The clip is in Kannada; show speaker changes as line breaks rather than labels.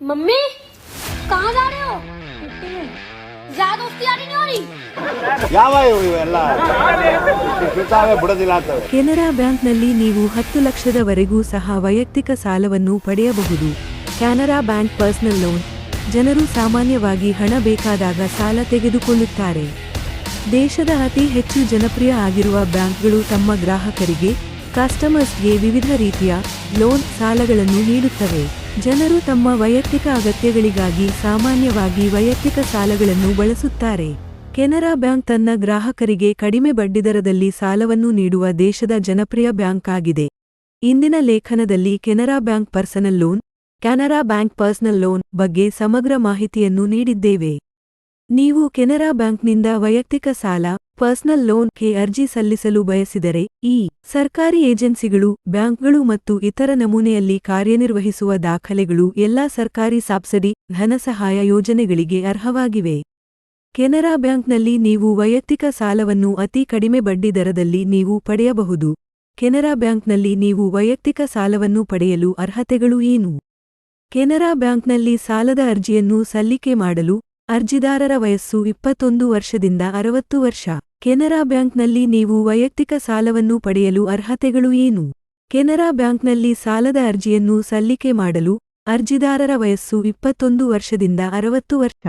मम्मी कहाँ जा रहे हो ज्यादा दोस्ती यारी नहीं हो रही
ಯಾವ ಇವು ಇವೆಲ್ಲ ಬಿಡ್ತಾವೆ ಬಿಡೋದಿಲ್ಲ ಅಂತವೆ
ಕೆನರಾ ಬ್ಯಾಂಕ್ನಲ್ಲಿ ನೀವು ಹತ್ತು ಲಕ್ಷದವರೆಗೂ ಸಹ ವೈಯಕ್ತಿಕ ಸಾಲವನ್ನು ಪಡೆಯಬಹುದು ಕ್ಯಾನರಾ ಬ್ಯಾಂಕ್ ಪರ್ಸನಲ್ ಲೋನ್ ಜನರು ಸಾಮಾನ್ಯವಾಗಿ ಹಣ ಬೇಕಾದಾಗ ಸಾಲ ತೆಗೆದುಕೊಳ್ಳುತ್ತಾರೆ ದೇಶದ ಅತಿ ಹೆಚ್ಚು ಜನಪ್ರಿಯ ಆಗಿರುವ ಬ್ಯಾಂಕ್ಗಳು ತಮ್ಮ ಗ್ರಾಹಕರಿಗೆ ಕಸ್ಟಮರ್ಸ್ಗೆ ವಿವಿಧ ರೀತಿಯ ಲೋನ್ ಸಾಲಗಳನ್ನು ನೀಡುತ್ತವೆ ಜನರು ತಮ್ಮ ವೈಯಕ್ತಿಕ ಅಗತ್ಯಗಳಿಗಾಗಿ ಸಾಮಾನ್ಯವಾಗಿ ವೈಯಕ್ತಿಕ ಸಾಲಗಳನ್ನು ಬಳಸುತ್ತಾರೆ. ಕೆನರಾ ಬ್ಯಾಂಕ್ ತನ್ನ ಗ್ರಾಹಕರಿಗೆ ಕಡಿಮೆ ಬಡ್ಡಿದರದಲ್ಲಿ ಸಾಲವನ್ನು ನೀಡುವ ದೇಶದ ಜನಪ್ರಿಯ ಬ್ಯಾಂಕ್ ಆಗಿದೆ. ಇಂದಿನ ಲೇಖನದಲ್ಲಿ Canara bank personal loan, Canara bank personal loan ಬಗ್ಗೆ ಸಮಗ್ರ ಮಾಹಿತಿಯನ್ನು ನೀಡಿದ್ದೇವೆ. ನೀವು ಕೆನರಾ ಬ್ಯಾಂಕ್ನಿಂದ ವೈಯಕ್ತಿಕ ಸಾಲ, ಪರ್ಸನಲ್ ಲೋನ್ಗೆ ಅರ್ಜಿ ಸಲ್ಲಿಸಲು ಬಯಸಿದರೆ, ಈ ಸರ್ಕಾರಿ ಏಜೆನ್ಸಿಗಳು, ಬ್ಯಾಂಕ್ಗಳು ಮತ್ತು ಇತರ ನಮೂನೆಯಲ್ಲಿ ಕಾರ್ಯನಿರ್ವಹಿಸುವ ದಾಖಲೆಗಳು ಎಲ್ಲಾ ಸರ್ಕಾರಿ ಸಾಬ್ಸಿಡಿ ಧನಸಹಾಯ ಯೋಜನೆಗಳಿಗೆ ಅರ್ಹವಾಗಿವೆ. ಕೆನರಾ ಬ್ಯಾಂಕ್ನಲ್ಲಿ ನೀವು ವೈಯಕ್ತಿಕ ಸಾಲವನ್ನು ಅತಿ ಕಡಿಮೆ ಬಡ್ಡಿ ದರದಲ್ಲಿ ನೀವು ಪಡೆಯಬಹುದು. ಕೆನರಾ ಬ್ಯಾಂಕ್ನಲ್ಲಿ ನೀವು ವೈಯಕ್ತಿಕ ಸಾಲವನ್ನು ಪಡೆಯಲು ಅರ್ಹತೆಗಳು ಏನು? ಕೆನರಾ ಬ್ಯಾಂಕ್ನಲ್ಲಿ ಸಾಲದ ಅರ್ಜಿಯನ್ನು ಸಲ್ಲಿಕೆ ಮಾಡಲು ಅರ್ಜಿದಾರರ ವಯಸ್ಸು ಇಪ್ಪತ್ತೊಂದು ವರ್ಷದಿಂದ ಅರವತ್ತು ವರ್ಷ. ಕೆನರಾ ಬ್ಯಾಂಕ್ನಲ್ಲಿ ನೀವು ವೈಯಕ್ತಿಕ ಸಾಲವನ್ನು ಪಡೆಯಲು ಅರ್ಹತೆಗಳು ಏನು? ಕೆನರಾ ಬ್ಯಾಂಕ್ನಲ್ಲಿ ಸಾಲದ ಅರ್ಜಿಯನ್ನು ಸಲ್ಲಿಕೆ ಮಾಡಲು ಅರ್ಜಿದಾರರ ವಯಸ್ಸು ಇಪ್ಪತ್ತೊಂದು ವರ್ಷದಿಂದ ಅರವತ್ತು ವರ್ಷ.